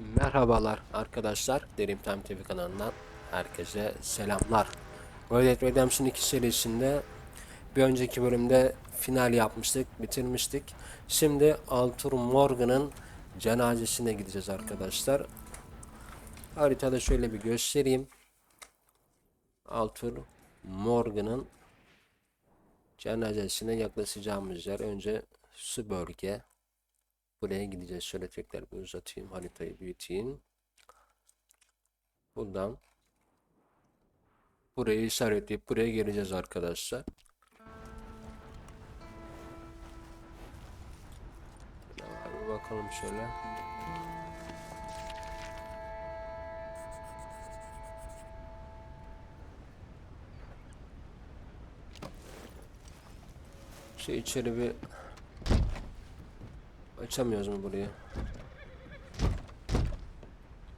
Merhabalar arkadaşlar. Derim Time TV kanalından herkese selamlar. Red Dead Redemption 2 serisinde bir önceki bölümde final yapmıştık, bitirmiştik. Şimdi Arthur Morgan'ın cenazesine gideceğiz arkadaşlar. Haritada şöyle bir göstereyim. Arthur Morgan'ın cenazesine yaklaşacağımız yer önce su bölge. Buraya gideceğiz. Şöyle tekrar uzatayım. Haritayı büyüteyim. Buradan burayı işaretleyip buraya geleceğiz arkadaşlar. Bir bakalım şöyle. Şey içeri bir Açamıyoruz mu burayı?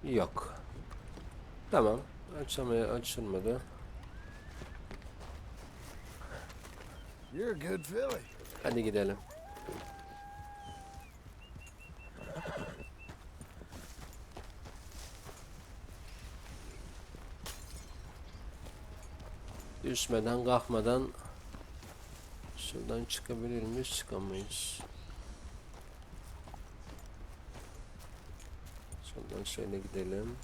Yok. Tamam. Açamaya açılmadı. You're a good filly. Hadi gidelim. Düşmeden kalkmadan şuradan çıkabilir miyiz? Çıkamayız. Şuradan şöyle gidelim.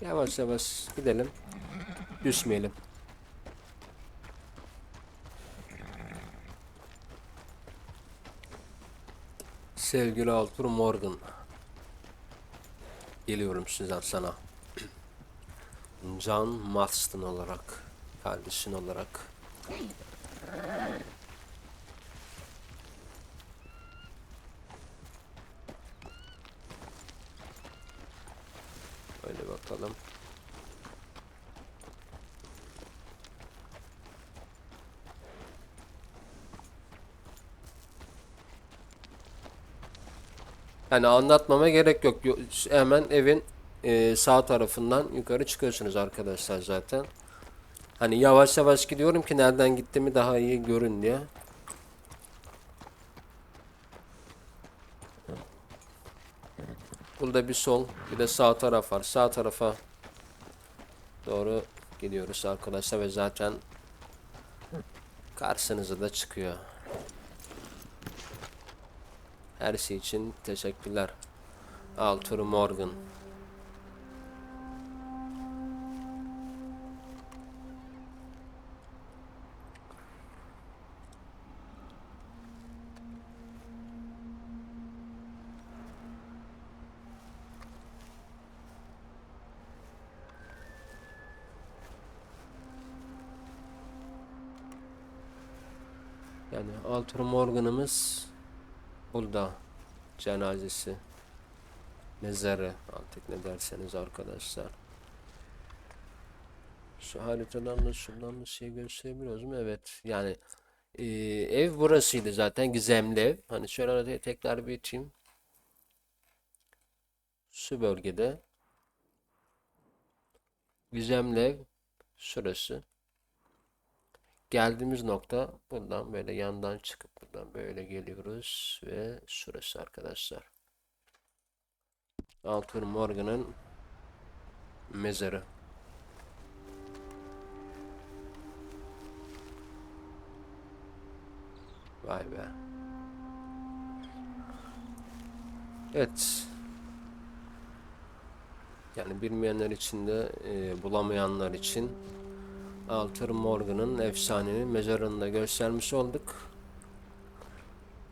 Yavaş yavaş gidelim. Düşmeyelim. Sevgili Arthur Morgan. Geliyorum sizden sana. John Marston olarak, kardeşin olarak. Bakalım. Yani anlatmama gerek yok. Yo- Hemen evin e, sağ tarafından yukarı çıkıyorsunuz arkadaşlar zaten. Hani yavaş yavaş gidiyorum ki nereden gittiğimi daha iyi görün diye. Burada bir sol, bir de sağ taraf var. Sağ tarafa doğru gidiyoruz arkadaşlar ve zaten karşınıza da çıkıyor. Her şey için teşekkürler. Arthur Morgan. Yani Arthur Morgan'ımız burada cenazesi mezarı artık ne derseniz arkadaşlar. Şu haritadan da şuradan da şey gösterebiliyoruz mu? Evet. Yani e, ev burasıydı zaten gizemli ev. Hani şöyle tekrar bir açayım. Şu bölgede gizemli ev şurası. Geldiğimiz nokta buradan böyle yandan çıkıp buradan böyle geliyoruz ve şurası arkadaşlar. Arthur Morgan'ın mezarı. Vay be. Evet. Yani bilmeyenler için de e, bulamayanlar için Arthur Morgan'ın efsanenin mezarını da göstermiş olduk.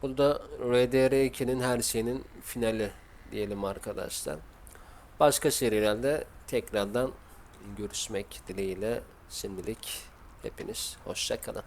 Bu da RDR2'nin her şeyinin finali diyelim arkadaşlar. Başka serilerde tekrardan görüşmek dileğiyle şimdilik hepiniz hoşça kalın.